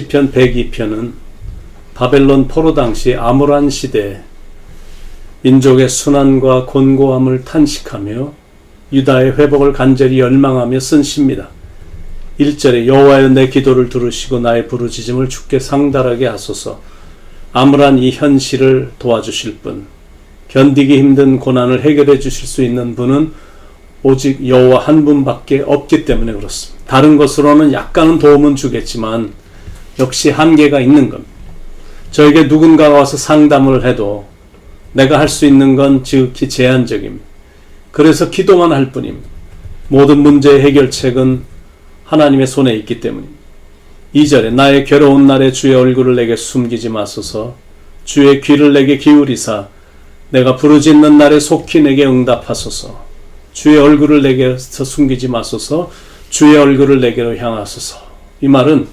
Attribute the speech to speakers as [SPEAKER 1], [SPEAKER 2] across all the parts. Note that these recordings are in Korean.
[SPEAKER 1] 시편 102편은 바벨론 포로 당시 암울한 시대 민족의 순환과 곤고함을 탄식하며 유다의 회복을 간절히 열망하며 쓴 시입니다. 1절에 여호와여 내 기도를 들으시고 나의 부르짖음을 주께 상달하게 하소서 암울한 이 현실을 도와주실 분 견디기 힘든 고난을 해결해 주실 수 있는 분은 오직 여호와 한 분밖에 없기 때문에 그렇습니다. 다른 것으로는 약간은 도움은 주겠지만 역시 한계가 있는 겁니다. 저에게 누군가가 와서 상담을 해도 내가 할 수 있는 건 지극히 제한적입니다. 그래서 기도만 할 뿐입니다. 모든 문제의 해결책은 하나님의 손에 있기 때문입니다. 2절에 나의 괴로운 날에 주의 얼굴을 내게 숨기지 마소서 주의 귀를 내게 기울이사 내가 부르짖는 날에 속히 내게 응답하소서 주의 얼굴을 내게서 숨기지 마소서 주의 얼굴을 내게로 향하소서 이 말은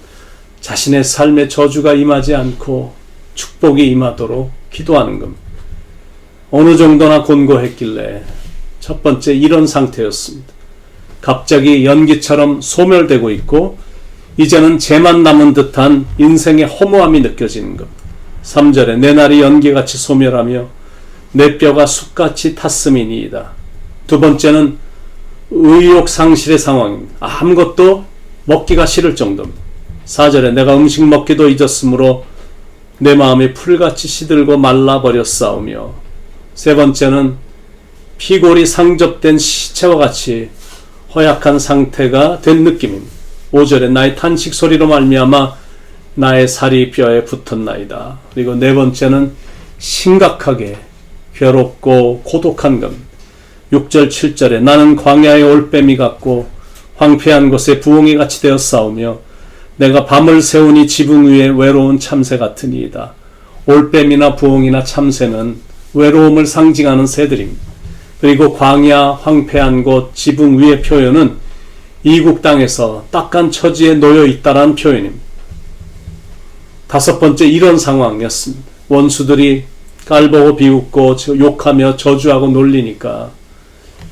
[SPEAKER 1] 자신의 삶에 저주가 임하지 않고 축복이 임하도록 기도하는 겁니다. 어느 정도나 곤고했길래 첫 번째 이런 상태였습니다. 갑자기 연기처럼 소멸되고 있고 이제는 재만 남은 듯한 인생의 허무함이 느껴지는 것. 3절에 내 날이 연기같이 소멸하며 내 뼈가 숯같이 탔음이니이다. 두 번째는 의욕 상실의 상황입니다. 아무것도 먹기가 싫을 정도입니다. 4절에 내가 음식 먹기도 잊었으므로 내 마음이 풀같이 시들고 말라버렸사오며 세 번째는 피골이 상접된 시체와 같이 허약한 상태가 된 느낌입니다. 5절에 나의 탄식 소리로 말미암아 나의 살이 뼈에 붙었나이다. 그리고 네 번째는 심각하게 괴롭고 고독한 겁니다. 6절 7절에 나는 광야의 올빼미 같고 황폐한 곳에 부엉이 같이 되어 싸우며 내가 밤을 새우니 지붕 위에 외로운 참새 같으니이다. 올빼미나 부엉이나 참새는 외로움을 상징하는 새들입니다. 그리고 광야 황폐한 곳 지붕 위의 표현은 이국 땅에서 딱한 처지에 놓여 있다라는 표현입니다. 다섯 번째 이런 상황이었습니다. 원수들이 깔보고 비웃고 욕하며 저주하고 놀리니까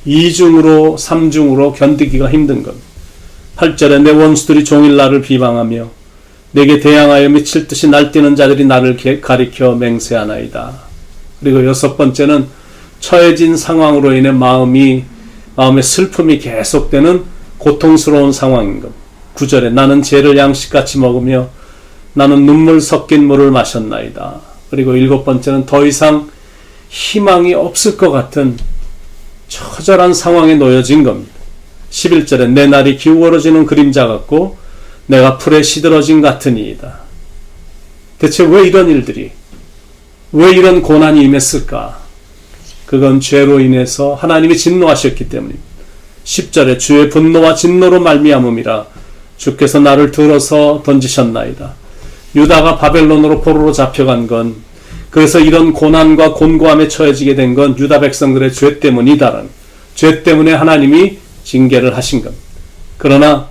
[SPEAKER 1] 이중으로 삼중으로 견디기가 힘든 것. 8절에 내 원수들이 종일 나를 비방하며 내게 대항하여 미칠 듯이 날뛰는 자들이 나를 가리켜 맹세하나이다. 그리고 여섯 번째는 처해진 상황으로 인해 마음이 마음의 슬픔이 계속되는 고통스러운 상황인 것. 9절에 나는 죄를 양식같이 먹으며 나는 눈물 섞인 물을 마셨나이다. 그리고 일곱 번째는 더 이상 희망이 없을 것 같은 처절한 상황에 놓여진 겁니다. 11절에 내 날이 기울어지는 그림자 같고 내가 풀에 시들어진 같으니이다. 대체 왜 이런 일들이 왜 이런 고난이 임했을까? 그건 죄로 인해서 하나님이 진노하셨기 때문입니다. 10절에 주의 분노와 진노로 말미암음이라 주께서 나를 들어서 던지셨나이다. 유다가 바벨론으로 포로로 잡혀간 건 그래서 이런 고난과 곤고함에 처해지게 된 건 유다 백성들의 죄 때문이다라는 죄 때문에 하나님이 징계를 하신 겁니다. 그러나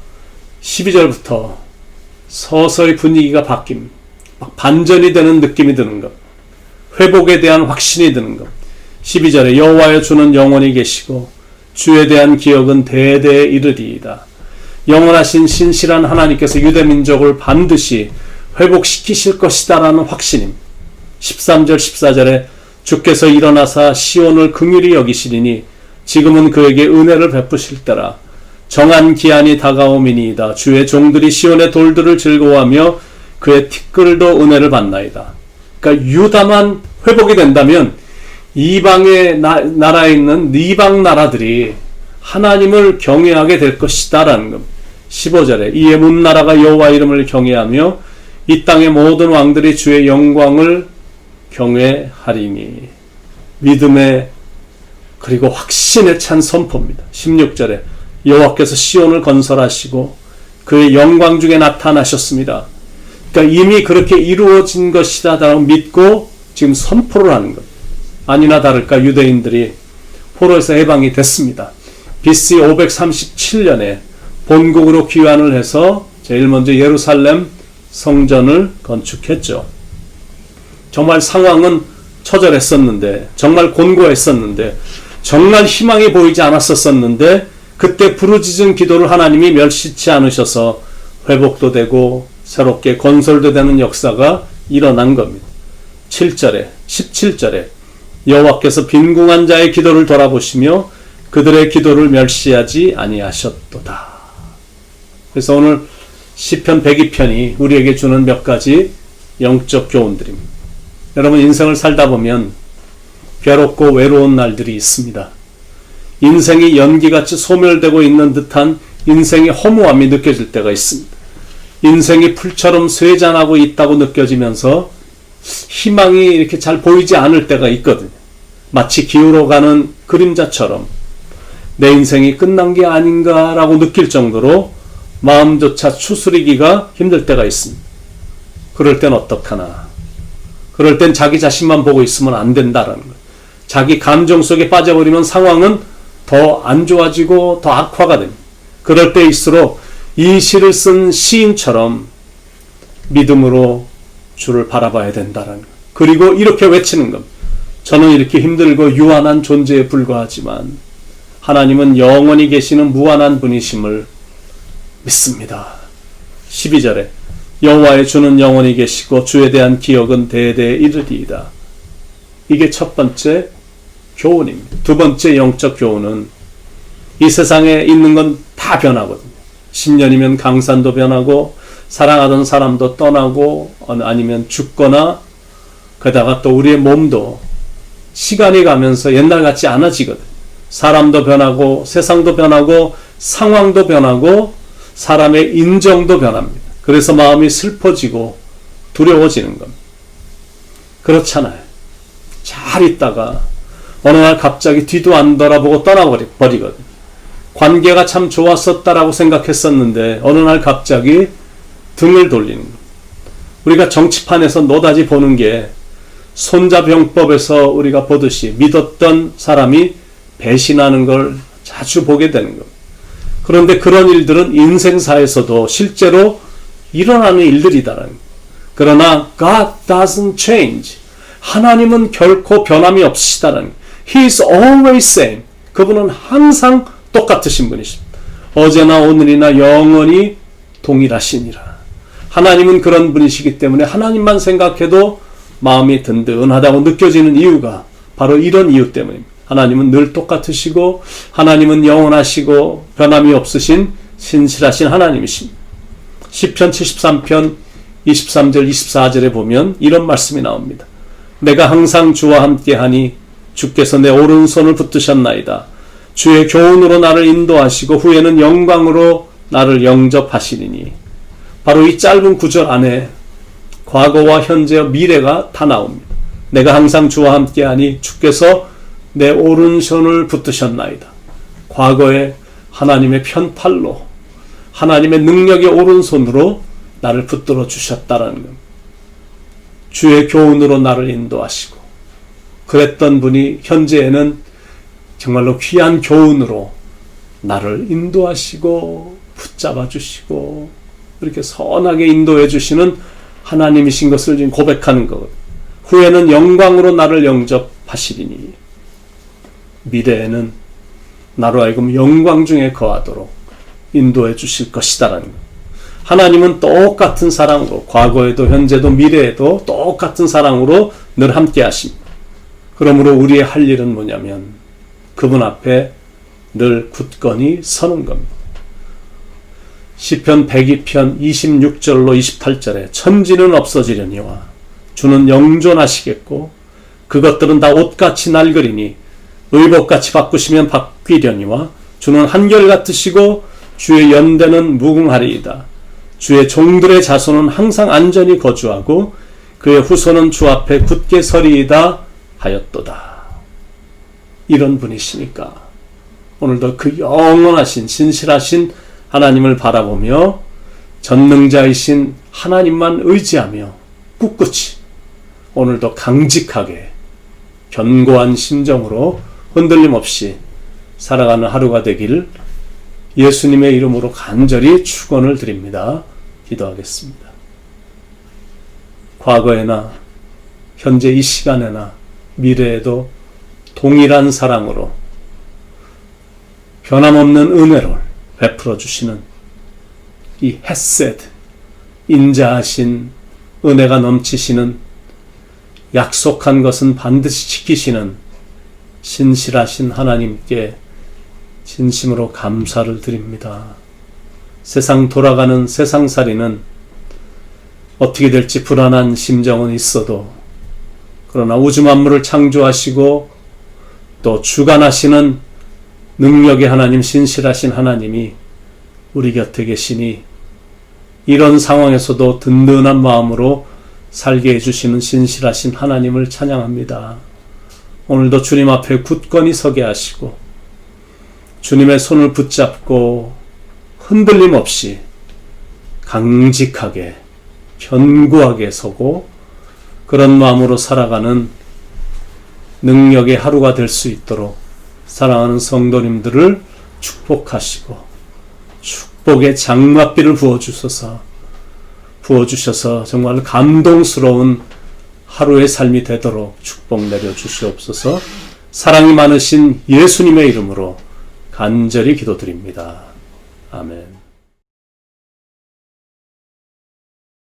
[SPEAKER 1] 12절부터 서서히 분위기가 바뀝니다. 반전이 되는 느낌이 드는 것. 회복에 대한 확신이 드는 것. 12절에 여호와여 주는 영원히 계시고 주에 대한 기억은 대대에 이르리이다. 영원하신 신실한 하나님께서 유대 민족을 반드시 회복시키실 것이다라는 확신입니다. 13절 14절에 주께서 일어나사 시온을 긍휼히 여기시리니 지금은 그에게 은혜를 베푸실 때라. 정한 기한이 다가오미니이다. 주의 종들이 시온의 돌들을 즐거워하며 그의 티끌도 은혜를 받나이다. 그러니까 유다만 회복이 된다면 이방의 나, 나라에 있는 이방 나라들이 하나님을 경외하게 될 것이다 라는 겁니다. 15절에 이에 문 나라가 여호와 이름을 경외하며 이 땅의 모든 왕들이 주의 영광을 경외하리니 믿음의 그리고 확신에 찬 선포입니다. 16절에 여호와께서 시온을 건설하시고 그의 영광 중에 나타나셨습니다. 그러니까 이미 그렇게 이루어진 것이다라고 믿고 지금 선포를 하는 것. 아니나 다를까 유대인들이 포로에서 해방이 됐습니다. BC 537년에 본국으로 귀환을 해서 제일 먼저 예루살렘 성전을 건축했죠. 정말 상황은 처절했었는데, 정말 곤고했었는데, 정말 희망이 보이지 않았었었는데, 그때 부르짖은 기도를 하나님이 멸시치 않으셔서 회복도 되고 새롭게 건설되는 역사가 일어난 겁니다. 7절에 17절에 여호와께서 빈궁한 자의 기도를 돌아보시며 그들의 기도를 멸시하지 아니하셨도다. 그래서 오늘 시편 102편이 우리에게 주는 몇 가지 영적 교훈들입니다. 여러분 인생을 살다 보면 괴롭고 외로운 날들이 있습니다. 인생이 연기같이 소멸되고 있는 듯한 인생의 허무함이 느껴질 때가 있습니다. 인생이 풀처럼 쇠잔하고 있다고 느껴지면서 희망이 이렇게 잘 보이지 않을 때가 있거든요. 마치 기울어가는 그림자처럼 내 인생이 끝난 게 아닌가라고 느낄 정도로 마음조차 추스리기가 힘들 때가 있습니다. 그럴 땐 어떡하나. 그럴 땐 자기 자신만 보고 있으면 안 된다라는 거예요. 자기 감정 속에 빠져버리면 상황은 더 안 좋아지고 더 악화가 됩니다. 그럴 때일수록 이 시를 쓴 시인처럼 믿음으로 주를 바라봐야 된다는 것. 그리고 이렇게 외치는 것. 저는 이렇게 힘들고 유한한 존재에 불과하지만 하나님은 영원히 계시는 무한한 분이심을 믿습니다. 12절에 여호와의 주는 영원히 계시고 주에 대한 기억은 대대에 이르리이다. 이게 첫 번째 교훈입니다. 두 번째 영적 교훈은 이 세상에 있는 건 다 변하거든요. 10년이면 강산도 변하고 사랑하던 사람도 떠나고 아니면 죽거나 게다가 또 우리의 몸도 시간이 가면서 옛날 같지 않아지거든. 사람도 변하고 세상도 변하고 상황도 변하고 사람의 인정도 변합니다. 그래서 마음이 슬퍼지고 두려워지는 겁니다. 그렇잖아요. 잘 있다가 어느 날 갑자기 뒤도 안 돌아보고 떠나버리거든. 관계가 참 좋았었다라고 생각했었는데 어느 날 갑자기 등을 돌리는 것. 우리가 정치판에서 노다지 보는 게 손자병법에서 우리가 보듯이 믿었던 사람이 배신하는 걸 자주 보게 되는 것. 그런데 그런 일들은 인생사에서도 실제로 일어나는 일들이다라는 것. 그러나 God doesn't change. 하나님은 결코 변함이 없으시다라는 것. He is always same. 그분은 항상 똑같으신 분이십니다. 어제나 오늘이나 영원히 동일하시니라. 하나님은 그런 분이시기 때문에 하나님만 생각해도 마음이 든든하다고 느껴지는 이유가 바로 이런 이유 때문입니다. 하나님은 늘 똑같으시고 하나님은 영원하시고 변함이 없으신 신실하신 하나님이십니다. 10편 73편 23절 24절에 보면 이런 말씀이 나옵니다. 내가 항상 주와 함께하니 주께서 내 오른손을 붙드셨나이다. 주의 교훈으로 나를 인도하시고 후에는 영광으로 나를 영접하시리니 바로 이 짧은 구절 안에 과거와 현재와 미래가 다 나옵니다. 내가 항상 주와 함께하니 주께서 내 오른손을 붙드셨나이다. 과거에 하나님의 편팔로 하나님의 능력의 오른손으로 나를 붙들어 주셨다라는 것. 주의 교훈으로 나를 인도하시고 그랬던 분이 현재에는 정말로 귀한 교훈으로 나를 인도하시고 붙잡아 주시고 이렇게 선하게 인도해 주시는 하나님이신 것을 지금 고백하는 것. 후에는 영광으로 나를 영접하시리니 미래에는 나로 하여금 영광 중에 거하도록 인도해 주실 것이다라는 것. 하나님은 똑같은 사랑으로 과거에도 현재도 미래에도 똑같은 사랑으로 늘 함께 하십니다. 그러므로 우리의 할 일은 뭐냐면 그분 앞에 늘 굳건히 서는 겁니다. 시편 102편 26절로 28절에 천지는 없어지려니와 주는 영존하시겠고 그것들은 다 옷같이 낡으리니 의복같이 바꾸시면 바뀌려니와 주는 한결 같으시고 주의 연대는 무궁하리이다. 주의 종들의 자손은 항상 안전히 거주하고 그의 후손은 주 앞에 굳게 서리이다 하였도다. 이런 분이시니까 오늘도 그 영원하신 신실하신 하나님을 바라보며 전능자이신 하나님만 의지하며 꿋꿋이 오늘도 강직하게 견고한 심정으로 흔들림 없이 살아가는 하루가 되길 예수님의 이름으로 간절히 축원을 드립니다. 기도하겠습니다. 과거에나 현재 이 시간에나 미래에도 동일한 사랑으로 변함없는 은혜를 베풀어 주시는 이 헤세드 인자하신 은혜가 넘치시는 약속한 것은 반드시 지키시는 신실하신 하나님께 진심으로 감사를 드립니다. 세상 돌아가는 세상살이는 어떻게 될지 불안한 심정은 있어도 그러나 우주 만물을 창조하시고 또 주관하시는 능력의 하나님 신실하신 하나님이 우리 곁에 계시니 이런 상황에서도 든든한 마음으로 살게 해주시는 신실하신 하나님을 찬양합니다. 오늘도 주님 앞에 굳건히 서게 하시고 주님의 손을 붙잡고 흔들림 없이 강직하게 견고하게 서고 그런 마음으로 살아가는 능력의 하루가 될 수 있도록 사랑하는 성도님들을 축복하시고 축복의 장맛비를 부어주소서 부어주셔서 정말 감동스러운 하루의 삶이 되도록 축복 내려 주시옵소서 사랑이 많으신 예수님의 이름으로 간절히 기도드립니다. 아멘.